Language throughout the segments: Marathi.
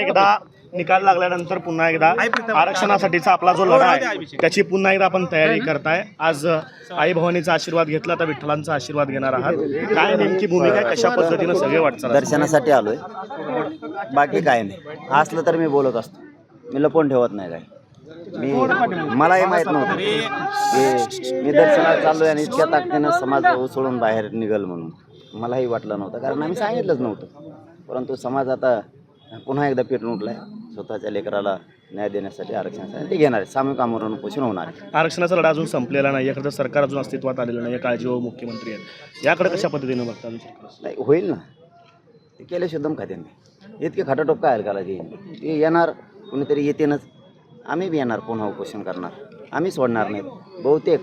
एकदा निकाल लागल्यानंतर पुन्हा एकदा आरक्षणासाठीचा आपला जो लढा आहे त्याची पुन्हा एकदा आपण तयारी करताय. आज आई भवानीचा आशीर्वाद घेतला तर विठ्ठलांचा आशीर्वाद घेणार आहात. काय नेमकी भूमिका आहे? कशा पद्धतीनं सगळे वाटचाल दर्शनासाठी आलोय. बाकी काय नाही. असलं तर मी बोलत असतो. मी लपवून ठेवत नाही काय मी मलाही माहीत नव्हतं की मी दर्शनात चाललोय आणि इतक्या ताकदीनं समाज उसळून बाहेर निघल म्हणून. मलाही वाटलं नव्हतं. कारण आम्ही सांगितलंच नव्हतं. परंतु समाज आता पुन्हा एकदा पेटून उठलाय स्वतःच्या लेकराला न्याय देण्यासाठी आरक्षणासाठी ते घेणार आहे सामूहिक आमरण पोषण होणार आहे. आरक्षणाचा लढा अजून संपलेला नाही याकडे सरकार अजून अस्तित्वात आलेलं नाही काळजी व मुख्यमंत्री आहेत. याकडे कशा पद्धतीनं बघता? नाही होईल ना. ते केले शुद्धम खाते मी इतके खटाटोप काय हलकाला ते येणार कुणीतरी येतेनच. आम्ही बी येणार पुन्हा उपोषण करणार. आम्ही सोडणार नाहीत. बहुतेक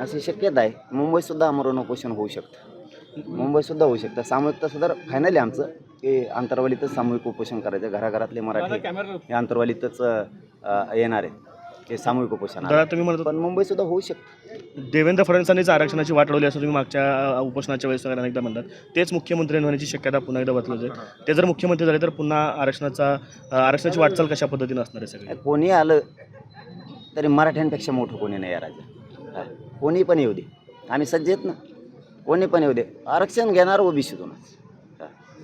अशी शक्यता आहे. मुंबईतसुद्धा आमरण उपोषण होऊ शकतं. मुंबईतसुद्धा होऊ शकतं. सामूहिकता सुद्धा फायनल आहे आमचं. की अंतरवालीतच सामूहिक उपोषण करायचं घराघरातले मराठी हे अंतरवालीतच येणार आहेत. ते सामूहिक उपोषण तुम्ही म्हणत पण मुंबईतसुद्धा होऊ शकतं देवेंद्र फडणवीसांनीच आरक्षणाची वाट लावली असं तुम्ही मागच्या उपोषणाच्या वेळेस सगळ्यांना एकदा म्हणतात. तेच मुख्यमंत्री होण्याची शक्यता पुन्हा एकदा बदलत आहे. ते जर मुख्यमंत्री झाले तर पुन्हा आरक्षणाचा आरक्षणाची वाटचाल कशा पद्धतीनं असणार आहे सगळे? कोणी आलं तरी मराठ्यांपेक्षा मोठं कोणी नाही या हा. कोणी पण येऊ दे. आम्ही सज्ज आहेत ना. कोणी पण येऊ दे. आरक्षण घेणार ओबीसीतूनच हा.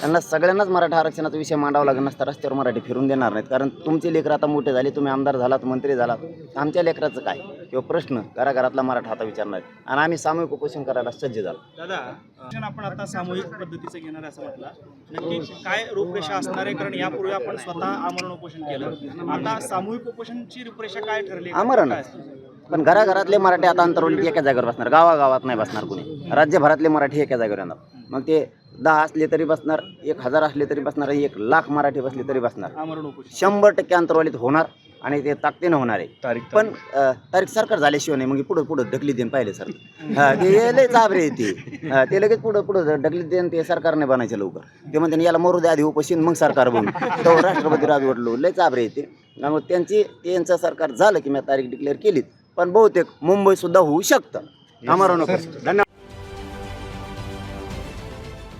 त्यांना सगळ्यांनाच मराठा आरक्षणाचा विषय मांडावा लागला नसता रस्त्यावर मराठी फिरून देणार नाहीत. कारण तुमचे लेकरं आता मोठे झाले तुम्ही आमदार झालात मंत्री झालात. आमच्या लेकराचं काय? किंवा प्रश्न घराघरातला मराठा आता विचारणार. आणि आम्ही सामूहिक उपोषण करायला सज्ज झालो. दादा आपण आता सामूहिक पद्धतीचं घेणार असं म्हटलं. नक्की काय रूपरेषा असणार आहे? कारण यापूर्वी आपण स्वतः आमरण उपोषण केलं. आता सामूहिक उपोषणाची रूपरेषा काय ठरली? आमरण? पण घराघरातले मराठी आता अंतरवलीत एका जागेवर बसणार. गावागावात नाही बसणार कोणी. राज्यभरातले मराठी एका जागेवर येणार. मग ते दहा असले तरी बसणार एक हजार असले तरी बसणार एक लाख मराठी बसले तरी बसणार. शंभर टक्के अंतरवालीत होणार आणि ते ताकदीनं होणार आहे. तारीख पण तारीख सरकार झाल्याशिवाय नाही मग पुढं पुढं ढकली देईन पाहिले सर हा, ते लय चाबरे ते. ते लगेच पुढं पुढं ढकली देईन ते सरकारने बनायचं लवकर. ते म्हणते याला मरू दे आधी उपोषण मग सरकार बनू. तो राष्ट्रपती राजवडलो लय चाबरे आहे ते. त्यामुळे त्यांची त्यांचं सरकार झालं की मी तारीख डिक्लेअर केलीत. पण बहुतेक मुंबई सुद्धा होऊ शकतं. आम्हाला धन्यवाद.